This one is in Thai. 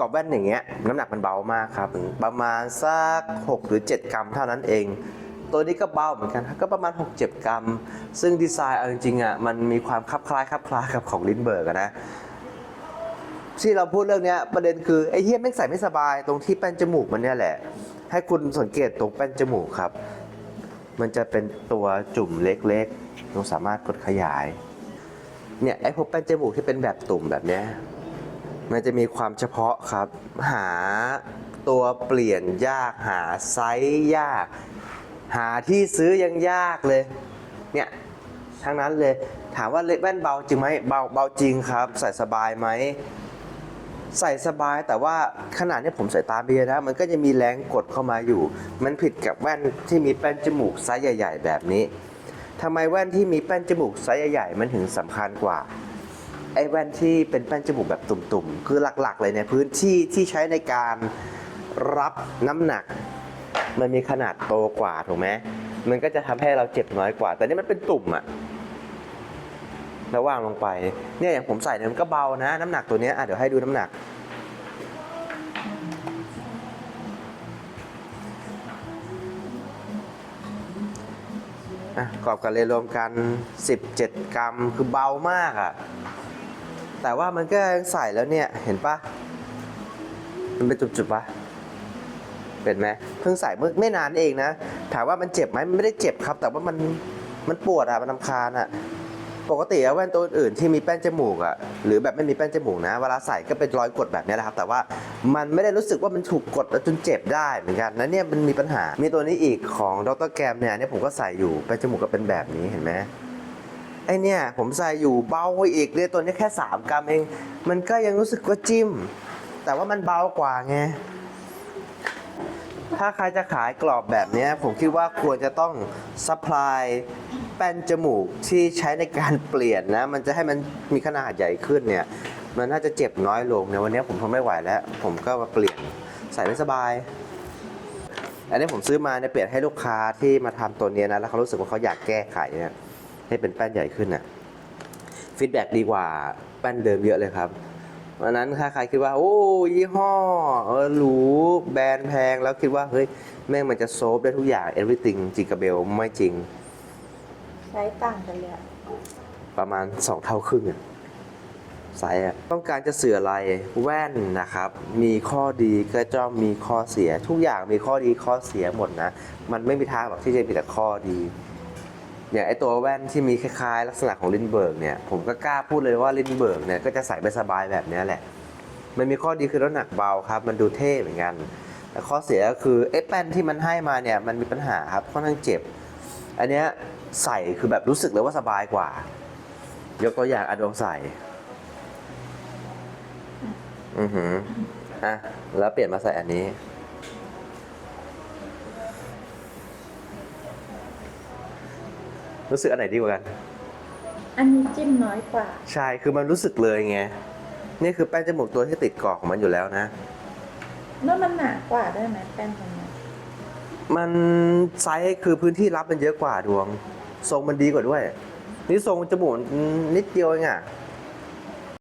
กอบแว่นอย่างเงี้ยน้ำหนักมันเบามากครับ ประมาณสัก 6 หรือ 7 กรัมเท่านั้นเอง ตัวนี้ก็เบาเหมือนกันก็ประมาณ 6-7 กรัม ซึ่งดีไซน์เอาจริงๆอะมันมีความคลับคล้ายคลับคล้ายกับของลินเบิร์กนะที่เราพูดเรื่องเนี้ยประเด็นคือไอ้เฮียแม่งใส่ไม่สบายตรงที่แป้นจมูกมันเนี่ยแหละ ให้คุณสังเกตตรงแป้นจมูกครับ มันจะเป็นตัวจุ่มเล็กๆเราสามารถกดขยายเนี่ยไอ้พวกแป้นจมูกที่เป็นแบบตุ่มแบบเนี้ย มันจะมีความเฉพาะครับ หาตัวเปลี่ยนยากหาไซส์ยาก หาที่ซื้อยังยากเลย เนี่ยทั้งนั้นเลยถามว่าเล็บแว่นเบาจริงไหมเบาเบาจริงครับ ใส่สบายไหมใส่สบายแต่ว่าขนาดนี้ผมใส่ตาเบียร์นะ มันก็จะมีแรงกดเข้ามาอยู่ มันผิดกับแว่นที่มีแป้นจมูกไซส์ใหญ่ ๆ แบบนี้ทำไมแว่นที่มีแป้นจมูกไซส์ใหญ่ๆมันถึงสำคัญกว่า ไอ้แว่นที่เป็นแป้นจมูกแบบตุ่มๆ คือหลักๆ เลยเนี่ยพื้นที่ที่ใช้ในการรับน้ำหนัก มันมีขนาดโตกว่าถูกไหมมันก็จะทำให้เราเจ็บน้อยกว่า แต่นี่มันเป็นตุ่มอะแล้ววางลงไปเนี่ยอย่างผมใส่เนี่ยมันก็เบานะ น้ำหนักตัวเนี้ยอะเดี๋ยวให้ดูน้ำหนัก อะกรอบกันเลยรวมกัน 17 กรัมคือเบามากอะ่ะ แต่ว่ามันก็ยังใส่แล้วเนี่ย เห็นปะมันเป็นจุดๆปะเป็นไหมเพิ่งใส่เมื่อไม่นานเองนะ ถามว่ามันเจ็บไหมมันไม่ได้เจ็บครับ แต่ว่ามันมันปวดอะมันนำคาญอะปกติแว่นตัวอื่นที่มีแป้นจมูกอะหรือแบบไม่มีแป้นจมูกนะ เวลาใส่ก็เป็นรอยกดแบบนี้แหละครับ แต่ว่ามันไม่ได้รู้สึกว่ามันถูกกดจนเจ็บได้เหมือนกันนะเนี่ยมันมีปัญหา มีตัวนี้อีกของดรแกรมเนี่ยนเนี่ยผมก็ใส่อยู่แป้นจมูกก็เป็นแบบนี้เห็นไหม ไอเนี่ยผมใส่อยู่เบากว่าอีกเนี่ยตัวนี้แค่ 3 กรัมเอง มันก็ยังรู้สึกว่าจิ้ม แต่ว่ามันเบากว่าไง ถ้าใครจะขายกรอบแบบนี้ผมคิดว่าควรจะต้องซัพพลายแป้นจมูกที่ใช้ในการเปลี่ยนนะ มันจะให้มันมีขนาดใหญ่ขึ้นเนี่ย มันน่าจะเจ็บน้อยลงในวันนี้ผมทนไม่ไหวแล้ว ผมก็มาเปลี่ยนใส่ไม่สบายอันนี้ผมซื้อมาเนี่ยเปลี่ยนให้ลูกค้าที่มาทำตัวเนี้ยนะ แล้วเขารู้สึกว่าเขาอยากแก้ไขเนี่ย ให้เป็นแป้นใหญ่ขึ้นน่ะฟีดแบ็ดีกว่าแป้นเดิมเยอะเลยครับวันนั้นถ้าใครคิดว่า โอ้ยี่ห้อเออหรูแบรนด์แพงแล้วคิดว่าเฮ้ยแม่งมันจะโซฟได้ทุกอย่าง everything จริงกับเบลไม่จริงใช้ต่างกันเลยอะประมาณ 2 เท่าครึ่งอะไซส์อะต้องการจะสื่ออะไรแว่นนะครับ มีข้อดีก็จะมีข้อเสีย ทุกอย่างมีข้อดีข้อเสียหมดนะ มันไม่มีทางหรอกที่จะมีแต่ข้อดี อย่างไอตัวแว่นที่มีคล้ายๆ ลักษณะของลินเบิร์กเนี่ยผมก็กล้าพูดเลยว่าลินเบิร์กเนี่ยก็จะใส่ไปสบายแบบนี้แหละ มันมีข้อดีคือน้ำหนักเบาครับ มันดูเท่เหมือนกัน แต่ข้อเสียก็คือไอ้แป้นที่มันให้มาเนี่ยมันมีปัญหาครับค่อนข้างเจ็บ อันเนี้ยใส่คือแบบรู้สึกเลยว่าสบายกว่า ยกตัวอย่างอะดวงใส่ อือหืออะแล้วเปลี่ยนมาใส่อันนี้ รู้สึกอันไหนดีกว่ากัน อันนี้จิ้มน้อยกว่า ใช่ คือมันรู้สึกเลยไง นี่คือแป้นจมูกตัวที่ติดกรอกของมันอยู่แล้วนะ แล้วมันหนากว่าด้วยไหมแป้นตรงนี้มันไซส์คือพื้นที่รับมันเยอะกว่าดวง ทรงมันดีกว่าด้วย นี่ทรงจมูกนิดเดียวเองอะ